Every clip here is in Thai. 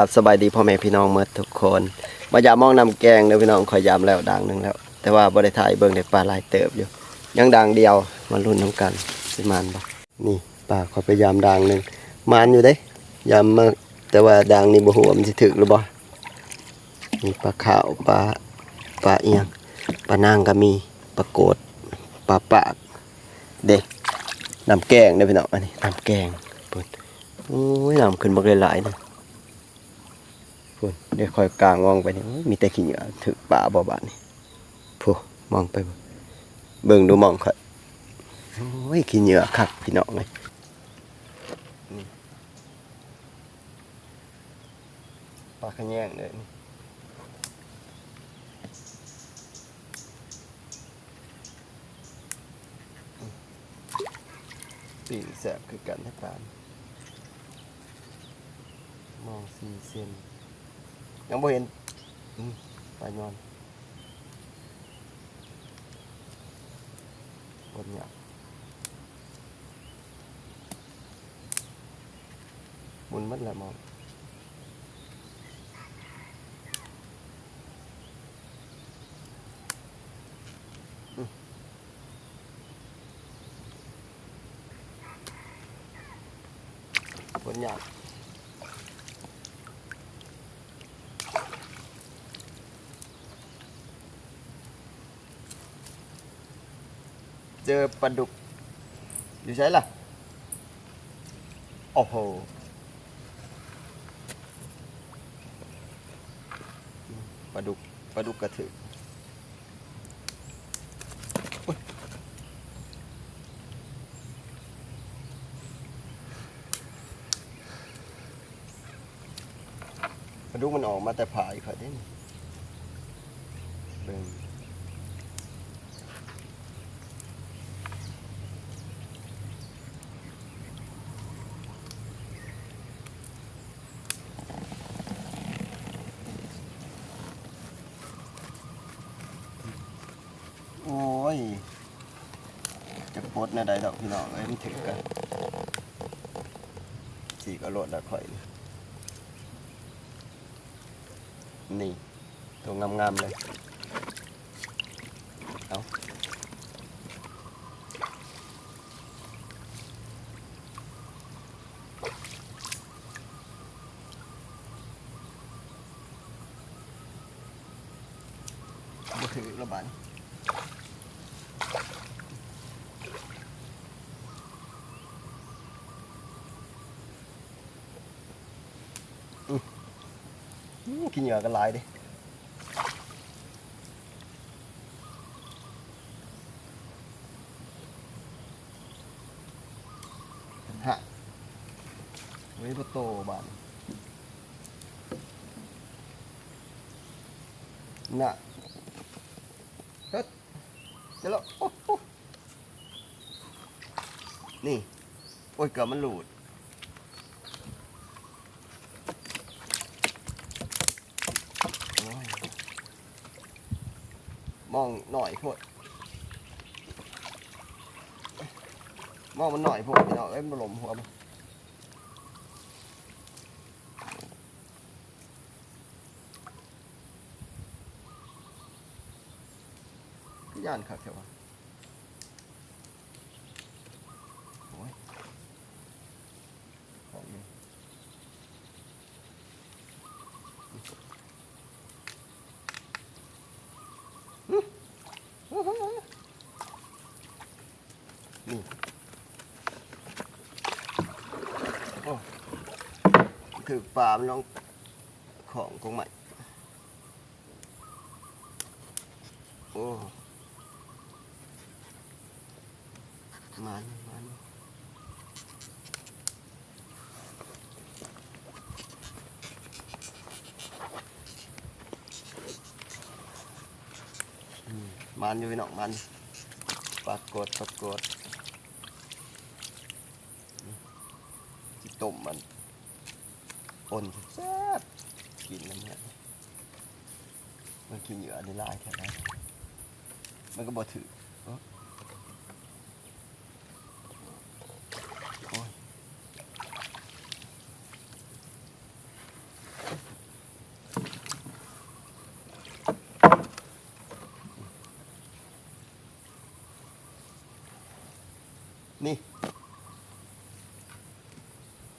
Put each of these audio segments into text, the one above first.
ครับสบายดีพ่อแม่พี่น้องเมื่อทุกคน มายามองนำแกงเด้อพี่น้องคอยยามแล้วดังหนึ่งแล้ว แต่ว่าบ่ได้ถ่ายเบิ่งได้ปลาหลายเติบอยู่ ยังดังเดียวมาลุ้นน้ำกันสิมานบ่นี่ปลาขอยไปยามดังหนึ่งมานอยู่เด้ยามมาแต่ว่าดังนี่บ่ฮู้ว่ามันสิถึกหรือบ่นี่ปลาขาวปลาปลาเอียงปลานางก็มีปลาโกดปลาปากเด้น้ำแกงเด้อพี่น้องอันนี้น้ำแกงเพิ่นโอ้ยน้ำขึ้นบักหลายๆนะ พุ่นเดี๋ยวคอยกลางมองไปนี่ยมีแต่ขี้เหงื่อถึกป่าบ่บานี่พูมองไปเบิ่งเบิ่งดูมองค่อยโอ้ยขี้เหงื่อคักพี่น้องเลยปลาขยงเลยนี่ปีแสบคือกันให้ปานมองสี่เซน ยังบ่เห็นอืมปลายอนบนเนี่ยหมุนมัดแหละมองอืมบน เจอปลาดุก อยู่ใช่ล่ะ โอ้โห ปลาดุก ปลาดุกกระถือปลาดุกมันออกมาแต่ผายเขาเด้นเบิ่ง โอ้ย จะโพสต์ในใดดอกพี่น้องเอ้ยมันถึงกันสีก็โหลดแล้วค่อย นี่ ตัวงามๆเลย เอาบ่ถือระบาด กินเหยื่อกันหลายดิฮะไว้ประตูบ้านน่ะเฮ้ยเดี๋ยวเรานี่ โอ้ยเกือบมันหลุด โอ้ย มองหน่อยโพดมองมันหน่อยโพดพี่น้องเอ้ยมันหลมหัวมันย่านคักแค่ว่าโอ้ยของนี่ นี่โอ้ถือปลามันลองของกงใหม่โอ้มันมันอื มันอยู่พี่น้องมันปรากฏปรากฏที่ต้มมันปนแซ่บกินมันเนี่ยมันกินเหยื่อในลายแค่นั้นมันก็บ่ถือ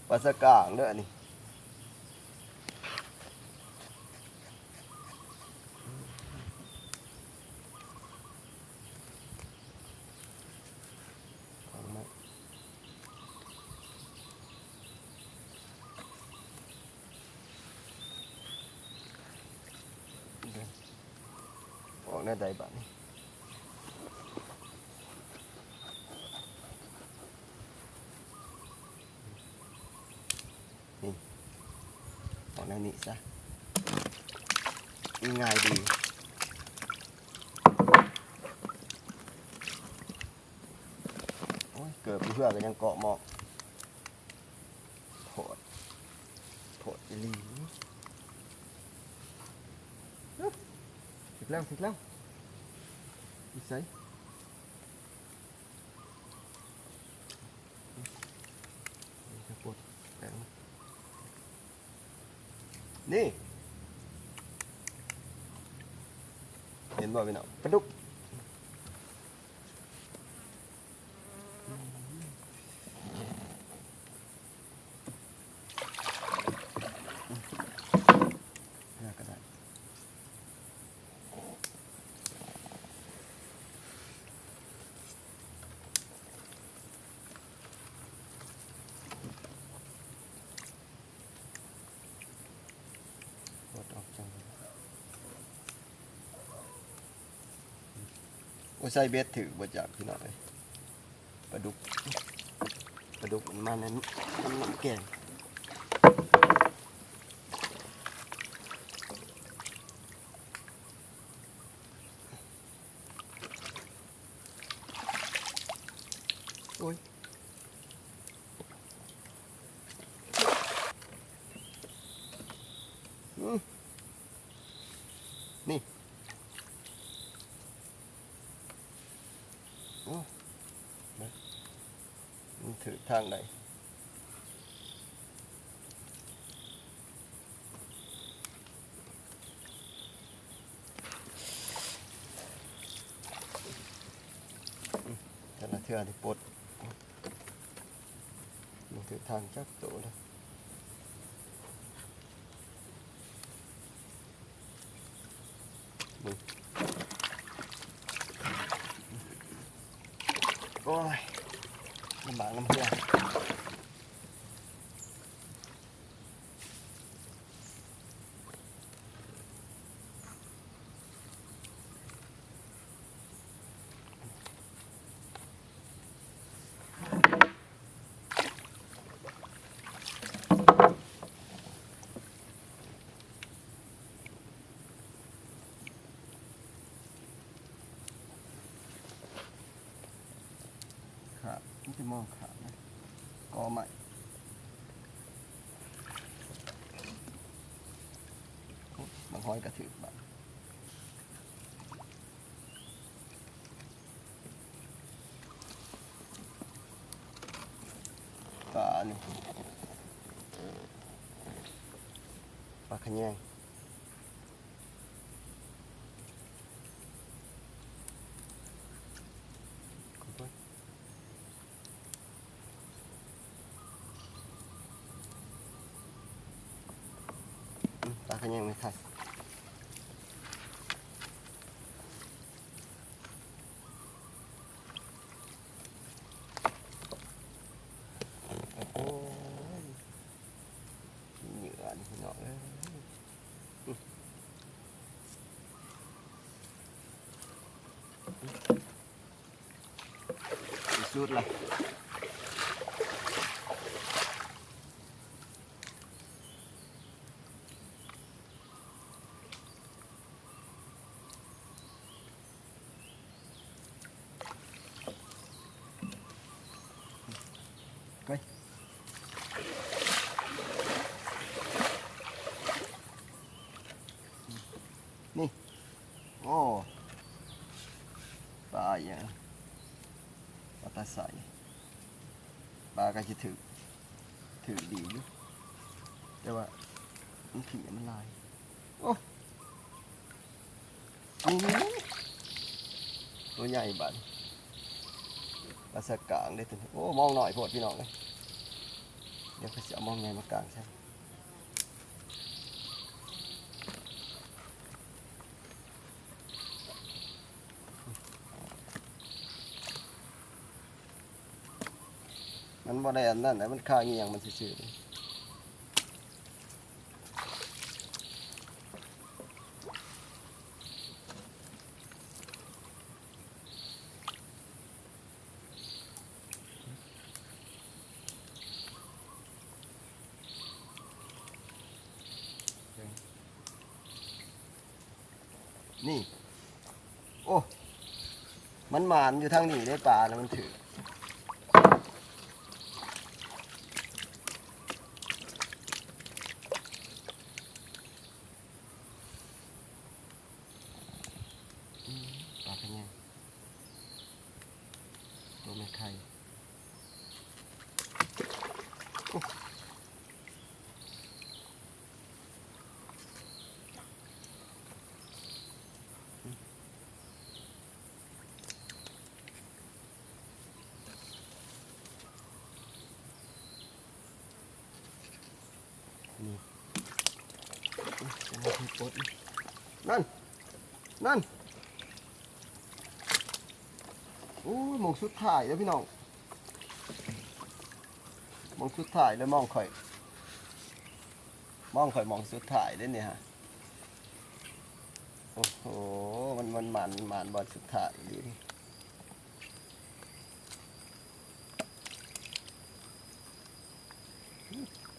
ปลาสกางเด้อนี่ของมันเด้อออกหน้าใดบ้านี้ ออก แนวนี้ซะง่ายดีโอ้ยเกิดเพื่อกันยังเกาะหมอกโผดโผดลีอึ๊บถึกแล้วถึกแล้วอีใส่นี่จะปวดแปลง นี่ เห็นบ่พี่น้องปลาดุกน่ากระดาษปวดออกจังเลย โอ้ยใส่เบ็ดถือบ่จากพี่น้องเลยปลาดุกปลาดุกมันมานั้นมันน้ำแกงโอ้ยอืมนี่ โอ้เบิ่งมันถือ ทางไหนอืมแต่ละเทือที่ปดมันคือทางจักโตแล้วมึงโอ้ยลำบากลำเพื่อน ขาดมันจะมองขานะกอใหม่โอ้บางห้อยกระถือบ้างปลานี่ปลาขยงขอบคุณ อืมปลาขยังไม่ทันโอ้ยเหยื่อนี่พี่น้องเอ้ยอืมอีกสุดละก้อย นี่โอ้ปลาอย่างปลาตาใสปลาก็จะถือถือดีอยู่แต่ว่ามันผีมันลายโอ้ตัวใหญ่บัดปลาสกกางได้ตัวโอ้มองหน่อยโพดพี่น้องเลยเดี๋ยวเขาจะมองไงมากลางใช่มัน บ่ได้อันนั้นนมันค่าเงียงมันซื่อๆเลยนี่ โอ้ มันหมานอยู่ทางนี้ได้ปลาแล้วมันถือ ปลาเป็นไง ตัวไม่ไข่นี่จะมาที่ปดนี่นั่น นั่น โอ้ยมองสุดถ่ายแล้วพี่น้องมองสุดถ่ายแล้วมองข่อย มองข่อยมองสุดถ่ายเลยเนี่ยฮะ โอ้โห มันมันมันมันบอลสุดถ่ายดี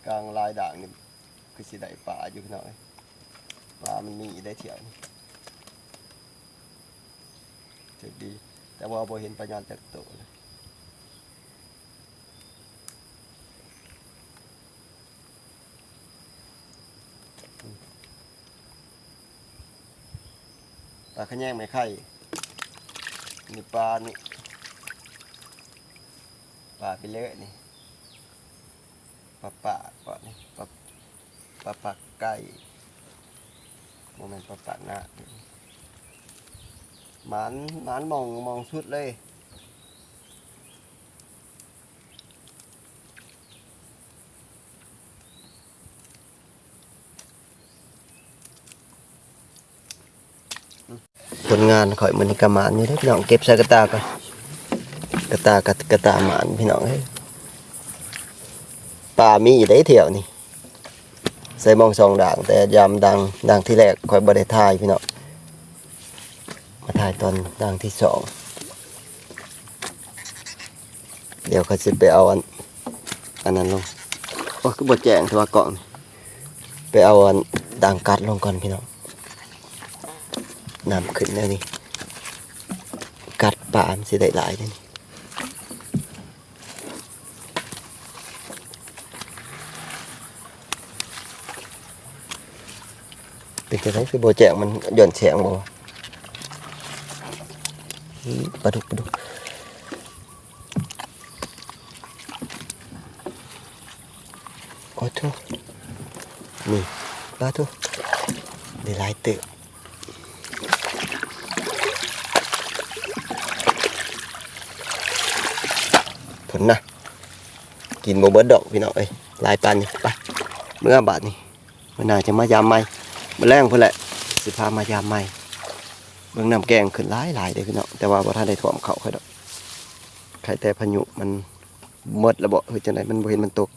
กลางลายด่างนี่คือสิได้ป่าอยู่พี่น้องเอ้ยปลามันมีได้เที่ยวนี่เจ็ดดี แต่ว่าบ่เห็นปัญญาจากตเลยอืมปลาขะแยงไม่ไข่นี่ปลานี่ปลาไปเลอะนี่ปลาปากก่อนี่ปลาปลาปากไก่โมเมนต์ปลาปากหน้า หมานหมานมองมองสุดเลยผลงานข่อยมันกระหมานนี่พี่น้องเก็บใส่กระตาก่อนกระตากระกระตาหมานพี่น้องเฮ้ยป่ามีได้เที่ยวนี่ใส่มองสองด่างแต่ยามดังดังที่แรกข่อยบ่ได้ถ่ายพี่น้อง มาถ่ายตอนดังที่สอง เดี๋ยวเขาจะไปเอาอันอันนั้นลงโอ้คือบดแจงทรกล่องนี่ไปเอาอันดังกัดลงก่อนพี่น้องนำขึ้นแล้วนี่กัดปามสิได้หลายเลยนี่เป็นจะได้คือโบแจงมันหย่อนแสงบ่ ปลาดุกปลาดุกโอ้ทุนี่ปลาทุได้หลายเติบผลนะกินโมเบิร์ดดอกพี่น้องเอ้ยลายปันนี่ไปเมื่อบาทนี่เมื่อหนาจะมายามใหม่เมื่อแรงเพื่อแหละสิพามายามใหม่ เบื้องน้ำแกงขึ้นหลายหลายเลยพี่น้องแต่ว่าพอท่านได้ถ่วมเขาค่อยดอกใครแต่พายุมันเมดระเบาเฮ้ยจังไดมันบ่เห็นมันตก